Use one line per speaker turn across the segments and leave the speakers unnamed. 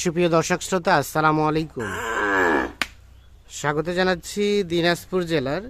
সুপ্রিয় দর্শক শ্রোতা আসসালামু আলাইকুম। স্বাগত জানাচ্ছি দিনাজপুর জেলার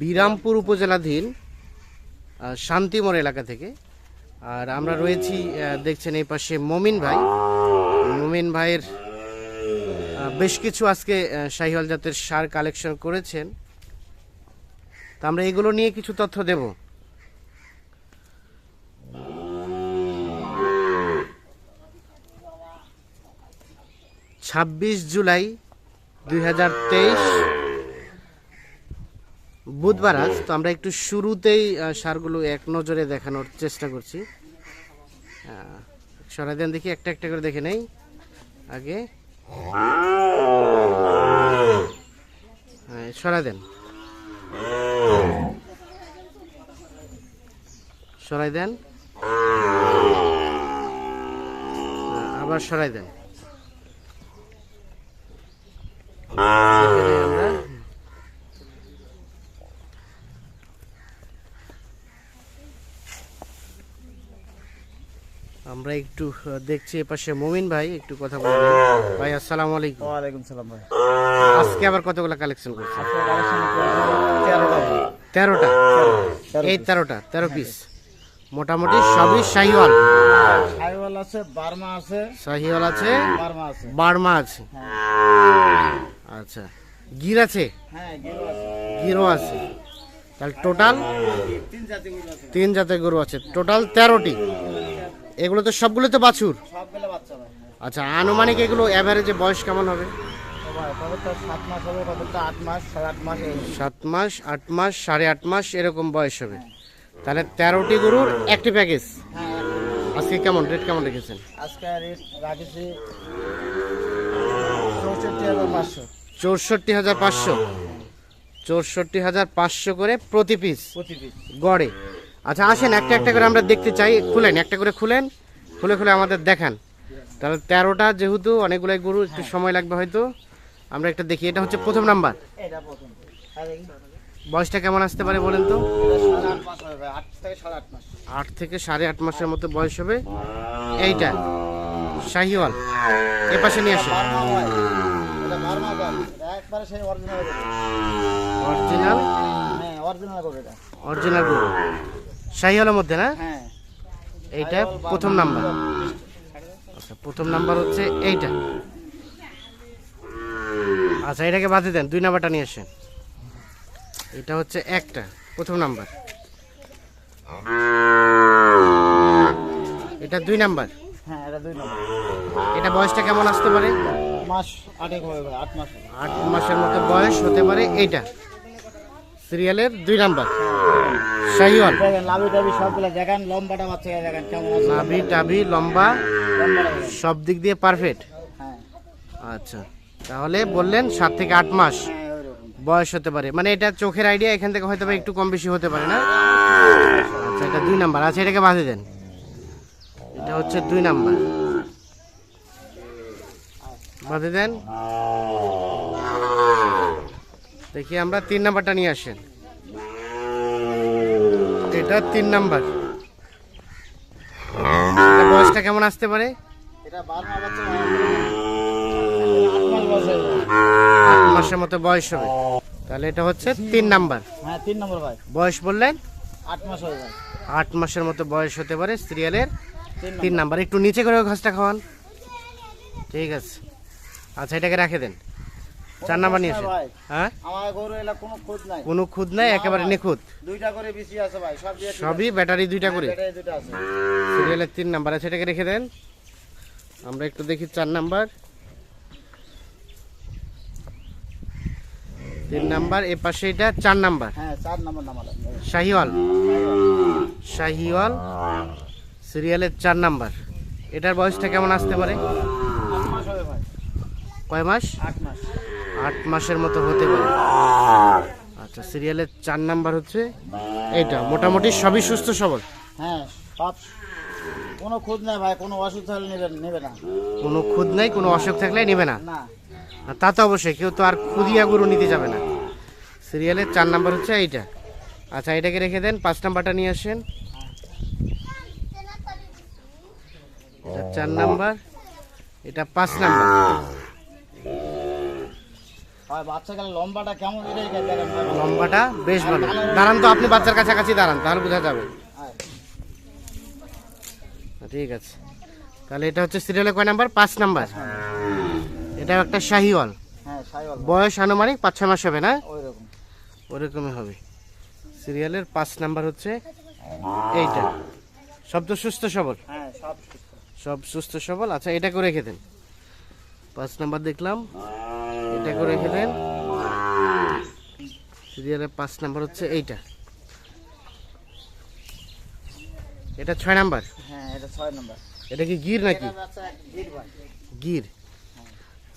বিরামপুর উপজেলাধীন আহ, শান্তিমোড় এলাকা থেকে। আর আমরা রয়েছি দেখছেন এই পাশে মমিন ভাই। মমিন ভাইয়ের বেশ কিছু আজকে শাহিওয়াল জাতের সার কালেকশন করেছেন। তা আমরা এগুলো নিয়ে কিছু তথ্য দেব। ছাব্বিশ জুলাই দুই হাজার তেইশ। বুধবার আজ তো আমরা একটু শুরুতেই সারগুলো এক নজরে দেখানোর চেষ্টা করছি। সরাই দেন দেখি একটা একটা করে দেখে নেই। আগে। হ্যাঁ, সরাই দেন। সরাই দেন। আবার সরাই দেন এখানে আমরা আমরা একটু দেখছি এপাশে মমিন ভাই একটু কথা বলব ভাই আসসালামু আলাইকুম।
ওয়ালাইকুম সালাম ভাই।
আজকে আবার কতগুলো কালেকশন করছে
তেরোটা
এই তেরোটা তেরো পিস মোটামুটি সবই শাহিওয়াল।
সাইওয়াল আছে বার্মা আছে।
শাহিওয়াল আছে
বার্মা আছে।
বার্মা আছে। আচ্ছা। গির আছে?
হ্যাঁ আছে।
গিরও আছে। তাহলে টোটাল
তিন
জাতের গরু আছে। টোটাল তেরোটি। এগুলো তো সবগুলো তো বাছুর? আচ্ছা আনুমানিক এগুলো অ্যাভারেজে বয়স কেমন হবে?
সাত মাস আট মাস সাড়ে আট মাস
এরকম। বয়স হবে। তাহলে তেরোটি গরুর একটি প্যাকেজ। আজকে কেমন? রেট কেমন রেখেছেন?
আজকে রেট রাখেছি চৌষট্টি হাজার পাঁচশো।
চৌষট্টি হাজার পাঁচশো। চৌষট্টি হাজার পাঁচশো করে প্রতি পিস গড়ে। আচ্ছা আসেন একটা একটা করে আমরা দেখতে চাই। খুলেন একটা করে খুলেন। খুলে খুলে আমাদের দেখান। তাহলে তেরোটা যেহেতু অনেকগুলো গরু একটু সময় লাগবে হয়তো। আমরা একটা দেখি এটা হচ্ছে প্রথম নাম্বার। বয়সটা কেমন আসতে পারে বলেন তো?
আট থেকে সাড়ে আট
মাসের মতো বয়স হবে। এইটা শাহিওয়াল। এ পাশে নিয়ে আসেন।
একবারে সেই অরিজিনাল
অরিজিনাল
হ্যাঁ অরিজিনাল করে এটা
অরিজিনাল গরু শাহিওয়ালের মধ্যে না?
হ্যাঁ।
এইটা প্রথম নাম্বার। আচ্ছা প্রথম নাম্বার হচ্ছে এইটা। আচ্ছা এটাকে বাদে দেন দুই নাম্বারটা নিয়ে আসেন। এটা হচ্ছে একটা প্রথম নাম্বার। এটা দুই নাম্বার।
হ্যাঁ এটা দুই নম্বর।
এটা বয়সটা কেমন আসতে পারে?
মাস আটেক হবে ভাই আট মাস
আট মাসের মতো বয়স হতে পারে এইটা। সিরিয়ালের দুই নাম্বার। শাহিওয়াল।
দেখেন লাভি টাবি সবগুলো দেখেন লম্বাটা বাচ্চা দেখেন কেমন আছে।
নাভি টাভি লম্বা সব দিক দিয়ে পারফেক্ট
হ্যাঁ।
আচ্ছা তাহলে বললেন সাত থেকে আট মাস
হ্যাঁ
বয়স হতে পারে। মানে এটা চোখের আইডিয়া এখান থেকে হয়তো একটু কম বেশি হতে পারে না? আচ্ছা এটা দুই নাম্বার। আচ্ছা এটাকে বাঁধে দেন। এটা হচ্ছে দুই নাম্বার। বাঁধে দেন। দেখি আমরা তিন নাম্বারটা নিয়ে আসেন। এটা তিন নাম্বার। বয়সটা কেমন আসতে পারে?
আট
মাসের মতো বয়স হবে। তাহলে এটা হচ্ছে তিন নাম্বার।
হ্যাঁ তিন নম্বর ভাই।
বয়স বললেন?
আট মাস হয়ে যায়
আট মাসের মতো বয়স হতে পারে সিরিয়ালের।
তিন
নাম্বার। একটু নিচে করে ঘাসটা খাওয়ান। ঠিক আছে। আচ্ছা এটাকে রাখে দেন। চার নাম্বার নিয়ে হ্যাঁ?
আমার গরু এলা কোনো খোঁজ নাই।
কোনো খুদ নাই একেবারে নিখুঁত।
দুইটা করে বেশি আছে ভাই সব
সবই ব্যাটারি দুইটা করে।
দুটো আছে।
সিরিয়ালের তিন নাম্বার আছে এটাকে রেখে দেন। আমরা একটু দেখি চার নাম্বার। তিন নাম্বার এ পাশে এটা চার নাম্বার।
হ্যাঁ চার নম্বর নাম্বার।
শাহিওয়াল। শাহিওয়াল সিরিয়ালের চার নাম্বার। এটার বয়সটা কেমন আসতে পারে? কয় মাস?
আট মাস।
আট মাসের মতো হতে পারে। আচ্ছা সিরিয়ালের চার নাম্বার হচ্ছে এইটা। মোটামুটি সবই সুস্থ সবল?
হ্যাঁ সব। কোনো খোঁজ নাই ভাই কোনো অসুখ থাকলে নেবে নেবে না।
কোনো খুদ নাই কোনো অসুখ থাকলে নেবে না? তা তো অবশ্যই কেউ তো আর খুদিয়া গরু নিতে যাবে না। সিরিয়ালের চার নাম্বার হচ্ছে এইটা। আচ্ছা এটাকে রেখে দেন পাঁচ নাম্বারটা নিয়ে আসেন। এটা চার নাম্বার এটা পাঁচ নাম্বার।
ভাই বাচ্চা গেলে লম্বাটা কেমন এটাই দেখেন
লম্বাটা বেশ ভালো। দাঁড়ান তো আপনি বাচ্চার কাছাকাছি দাঁড়ান তাহলে বোঝা যাবে।
হ্যাঁ,
ঠিক আছে। তাহলে এটা হচ্ছে সিরিয়ালে কয় নাম্বার? পাঁচ নাম্বার। এটা একটা শাহিওয়াল।
হ্যাঁ
বয়স আনুমানিক পাঁচ ছয় মাস হবে না? ওরকমই হবে। সিরিয়ালের পাঁচ নাম্বার হচ্ছে এইটা। সব তো সুস্থ সবল?
হ্যাঁ সব সুস্থ।
সব সুস্থ সবল? আচ্ছা এটা করে রেখে দেন। পাঁচ নাম্বার দেখলাম। এটা করে রেখে দেন সিরিয়ালের পাঁচ নাম্বার হচ্ছে এইটা। এটা ছয় নাম্বার।
হ্যাঁ এটা ছয় নম্বর।
এটা কি গির নাকি?
গির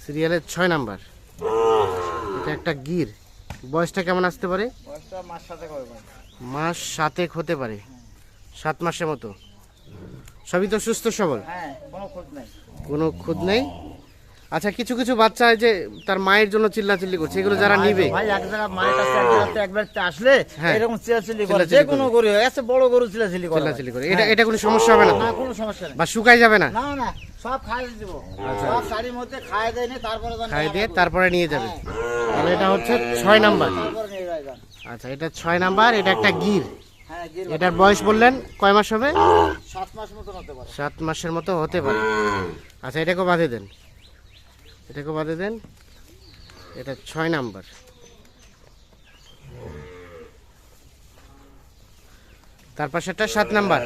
সিরিয়ালের ছয় নাম্বার। এটা একটা গির। বয়সটা কেমন আসতে পারে?
মাস
সাতেক হতে পারে। সাত মাসের মতো। সবই তো সুস্থ সবল।
হ্যাঁ কোনো
খুদ নেই? আচ্ছা কিছু কিছু বাচ্চা যে তার মায়ের জন্য চিল্লাচিল্লি করছে এগুলো যারা নিবে?
ভাই এক জায়গা মায়ের কাছে এক জায়গাতে একবার আসলে
হ্যাঁ।
এরকম চিলাচিলি করে যে কোনো গরু বড় গরু চিলাচিলি করে
চিল্লাচিল্লি করে। এটা এটা কোনো সমস্যা হবে না?
না কোনো সমস্যা নেই।
বা শুকাই যাবে না?
না না সব খাই দিব। সব শাড়ির মধ্যে খাই দেয় নি তারপরে
দিয়ে তারপরে নিয়ে যাবে। তাহলে এটা হচ্ছে ছয় নাম্বার। আচ্ছা এটা ছয় নাম্বার এটা একটা গির।
হ্যাঁ
এটার বয়স বললেন কয় মাস হবে?
সাত মাস মতন হতে পারে।
সাত মাসের মতো হতে পারে। আচ্ছা এটাকে বাঁধে দেন। এটাকে বাদে দেন। এটা ছয় নাম্বার। তার পাশেরটা সাত নাম্বার।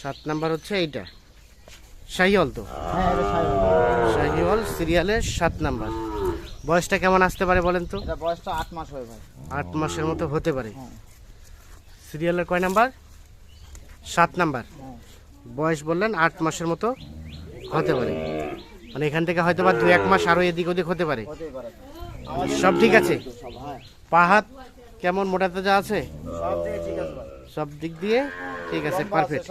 সাত নাম্বার হচ্ছে এইটা। শাহিওয়াল তো? শাহিওয়াল সিরিয়ালের সাত নাম্বার। বয়সটা কেমন আসতে পারে বলেন তো?
বয়সটা আট মাস হয়ে ভাই
আট মাসের মতো হতে পারে।
হ্যাঁ।
সিরিয়ালের কয় নাম্বার? সাত নাম্বার। বয়স বললেন আট মাসের মতো হতে পারে। মানে এখান থেকে হয়তো বা দু এক মাস আরও এদিক ওদিক হতে পারে।
হতেই
সব ঠিক আছে?
হ্যাঁ।
পা হাত কেমন মোটাতে যা আছে?
সব দিকে ঠিক আছে
সব দিক দিয়ে ঠিক আছে পারফেক্ট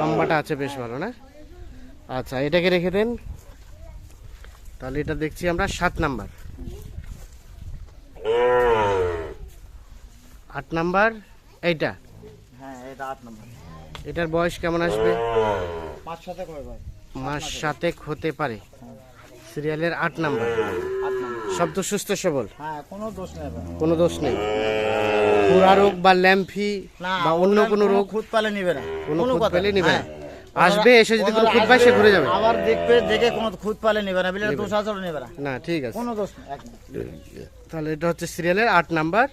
লম্বাটা আছে বেশ ভালো না? আচ্ছা এটাকে রেখে দেন। তাহলে এটা দেখছি আমরা সাত নাম্বার। আট নাম্বার এইটা।
হ্যাঁ এটা আট নম্বর।
এটার বয়স কেমন আসবে?
পাঁচ সাথে কয় ভাই।
মাস সাতেক হতে পারে। সিরিয়ালের আট নাম্বার। তো সুস্থ সবল।
হ্যাঁ কোনো দোষ নেই
পুরা রোগ বা ল্যাম্ফি বা অন্য কোনো রোগ?
খুদ পালে নিবে না।
কোনো
কথা
পেলে নিবে না।
হ্যাঁ।
আসবে, এসে যদি কোনো খুঁত পায়, সে ঘুরে যাবে।
আবার দেখবে দেখে কোনো খুদ পালে নিবে না বিলে দোষ আছে নিবে না।
না ঠিক আছে।
কোনো দোষ।
তাহলে এটা হচ্ছে সিরিয়ালের আট নাম্বার।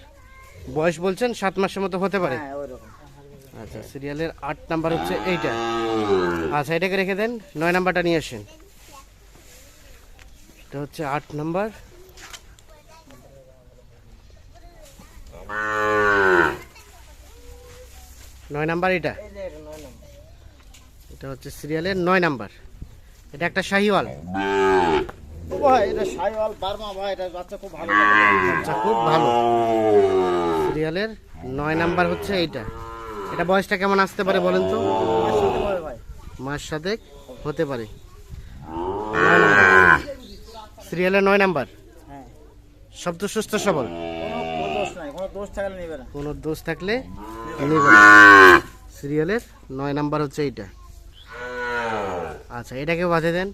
বয়স বলছেন সাত মাসের মতো হতে পারে।
হ্যাঁ
আচ্ছা সিরিয়ালের আট নাম্বার হচ্ছে এইটা। আচ্ছা এটাকে রেখে দেন নয় নাম্বারটা নিয়ে আসেন। এটা হচ্ছে আট নাম্বার। নয় নাম্বার এটা।
এটা
হচ্ছে সিরিয়ালের নয় নাম্বার। এটা একটা শাহিওয়াল।
ভাই এটা সাইওয়াল বার্মা ভাই এটা বাচ্চা খুব ভালো। লাগে।
আচ্ছা খুব ভালো। সিরিয়ালের নয় নাম্বার হচ্ছে এইটা। এটা বয়সটা কেমন আসতে পারে বলেন তো? মাস সাথে হতে পারে। সিরিয়ালের নয় নাম্বার। সব তো সুস্থ সবল।
কোনো দোষ থাকলে
সিরিয়ালের নয় নাম্বার হচ্ছে এইটা। আচ্ছা এটাকে বাঁধে দেন।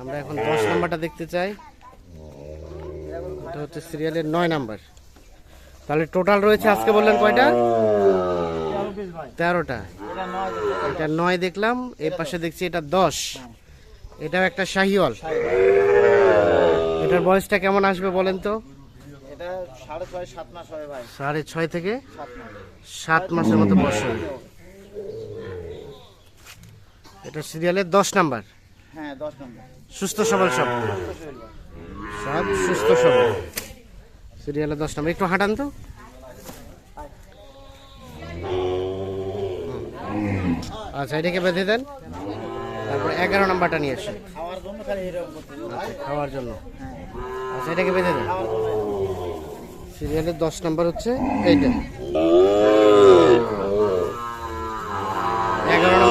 আমরা এখন দশ নাম্বারটা দেখতে চাই। এটা হচ্ছে সিরিয়ালের নয় নাম্বার। তাহলে টোটাল রয়েছে আজকে বললেন কয়টা? তেরোটা।
এটা নয়
দেখলাম। এই পাশে দেখছি এটা দশ। এটাও একটা শাহিওয়াল। এটার বয়সটা কেমন আসবে বলেন তো?
এটা সাড়ে ছয়
থেকে
সাত
মাসের মতো বয়স হবে। এটা সিরিয়ালের দশ নাম্বার।
হ্যাঁ নম্বর।
সুস্থ সবল সব। সব সুস্থ সবল। সিরিয়ালের দশ নাম্বার। একটু হাঁটান তো। আচ্ছা এটাকে বেঁধে দেন। তারপর এগারো নাম্বারটা নিয়ে আসেন।
ভাই
খাওয়ার জন্য। আচ্ছা এটাকে বেঁধে দেন। সিরিয়ালের দশ নাম্বার হচ্ছে এইটা। এগারো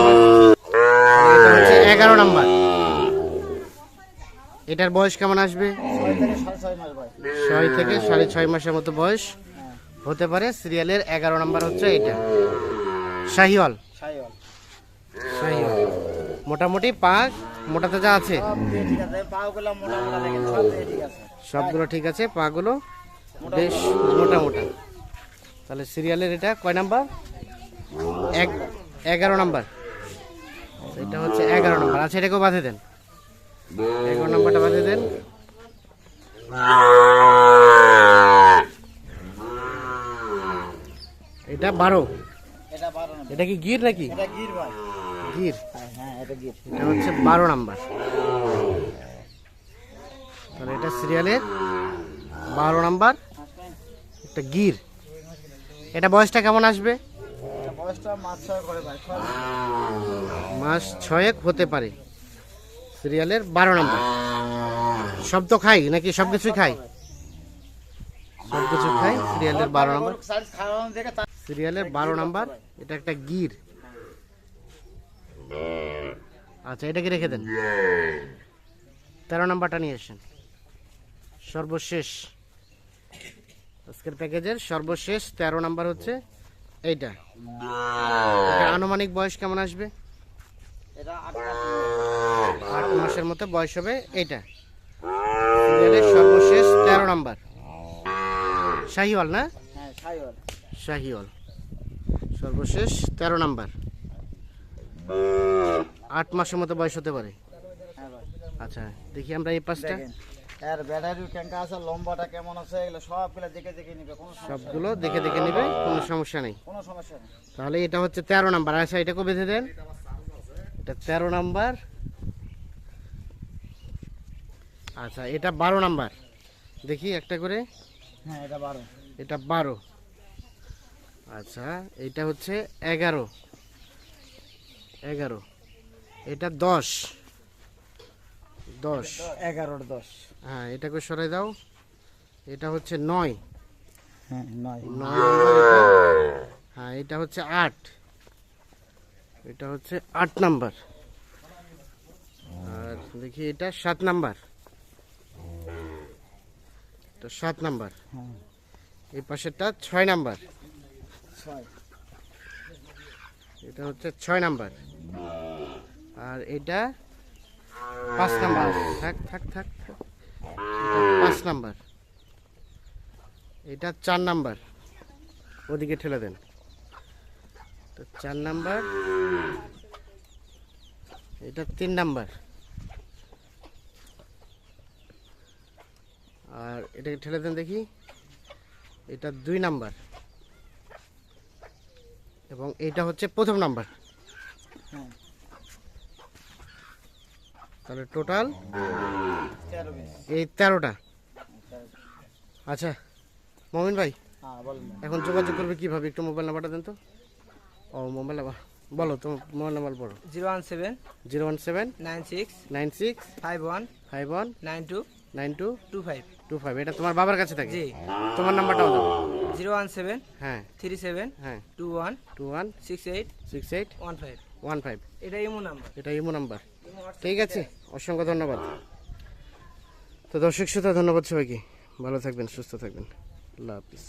এটা হচ্ছে এগারো নাম্বার। এটার বয়স কেমন আসবে?
ছয় থেকে সাড়ে ছয়
মাসের মতো বয়স হতে পারে। সিরিয়ালের এগারো নাম্বার হচ্ছে এটা শাহিওয়াল। মোটামুটি পা মোটা তাজা আছে। সবগুলো ঠিক আছে পাগুলো বেশ মোটা মোটা তাহলে সিরিয়ালের এটা কয় নাম্বার? এক এগারো নাম্বার। এটা হচ্ছে এগারো নাম্বার। আচ্ছা এটাকেও বাঁধে দেন। এগারো নাম্বারটা বাঁধে দেন। এটা বারো।
এটা
কি গির নাকি?
গির
গির।
এটা
হচ্ছে বারো নাম্বার। তাহলে এটা সিরিয়ালের বারো নাম্বার। একটা গির। এটা বয়সটা কেমন আসবে? মাস। ছয়েক হতে পারে। সিরিয়ালের বারো নাম্বার। সব তো খাই নাকি সব কিছুই খাই? সব কিছু খাই সিরিয়ালের বারো নাম্বার। সিরিয়ালের বারো নাম্বার এটা একটা গির। আচ্ছা এটাকে রেখে দেন? তেরো নাম্বারটা নিয়ে আসেন। সর্বশেষ আজকের প্যাকেজের সর্বশেষ তেরো নাম্বার হচ্ছে এইটা। আনুমানিক বয়স কেমন আসবে?
আট
মাসের মতো বয়স হবে এইটা। সর্বশেষ তেরো নাম্বার। শাহিওয়াল না?
হ্যাঁ
শাহিওয়াল। সর্বশেষ তেরো নাম্বার। আট মাসের মতো বয়স হতে পারে।
হ্যাঁ
আচ্ছা দেখি আমরা এই
এর ব্যাটারির ক্যাঙ্কা আছে লম্বাটা কেমন আছে এগুলো সবগুলো দেখে দেখে নিবে কোনো
সবগুলো দেখে দেখে নেবে কোনো সমস্যা নেই।
কোনো সমস্যা নেই।
তাহলে এটা হচ্ছে তেরো নাম্বার। আচ্ছা এটাকে বেঁধে দেন। এটা তেরো নাম্বার। আচ্ছা এটা বারো নাম্বার। দেখি একটা করে।
হ্যাঁ এটা বারো।
এটা বারো। আচ্ছা এটা হচ্ছে এগারো। এগারো। এটা দশ। দশ।
এগারোর দশ।
হ্যাঁ এটাকে সরাই দাও। এটা হচ্ছে নয়।
হ্যাঁ নয়।
হ্যাঁ এটা হচ্ছে আট। এটা হচ্ছে আট নাম্বার। আর দেখি এটা সাত নাম্বার। এটা সাত নাম্বার।
হ্যাঁ।
এই পাশেরটা ছয় নাম্বার।
ছয়।
এটা হচ্ছে ছয় নাম্বার। আর এটা পাঁচ নাম্বার। থাক থাক থাক পাঁচ নাম্বার। এটা চার নাম্বার। ওদিকে ঠেলে দেন। তো চার নাম্বার। এটা তিন নাম্বার। আর এটাকে ঠেলে দেন দেখি। এটা দুই নাম্বার। এবং এটা হচ্ছে প্রথম নাম্বার।
হ্যাঁ।
তাহলে টোটাল এই তেরোটা। আচ্ছা মমিন ভাই
হ্যাঁ
এখন যোগাযোগ করবে কীভাবে? একটু মোবাইল নাম্বারটা দেন তো। ও মোবাইল নাম্বার বলো তো মোবাইল নাম্বার বলো।
Zero one seven
zero one seven
nine six
nine six
five one
five one
nine two
nine two
two five.
Two five. এটা তোমার বাবার কাছে থাকে? তোমার নাম্বারটাও দাও।
জিরো ওয়ান সেভেন
হ্যাঁ।
থ্রি সেভেন
হ্যাঁ।
Two one
two one
six eight
six eight
one five
one five
এটা ইমো নাম্বার।
এটা ইমো নাম্বার। ঠিক আছে অসংখ্য ধন্যবাদ। তো দর্শক শ্রোতা ধন্যবাদ সবাইকে। ভালো থাকবেন সুস্থ থাকবেন। আল্লাহ হাফিজ।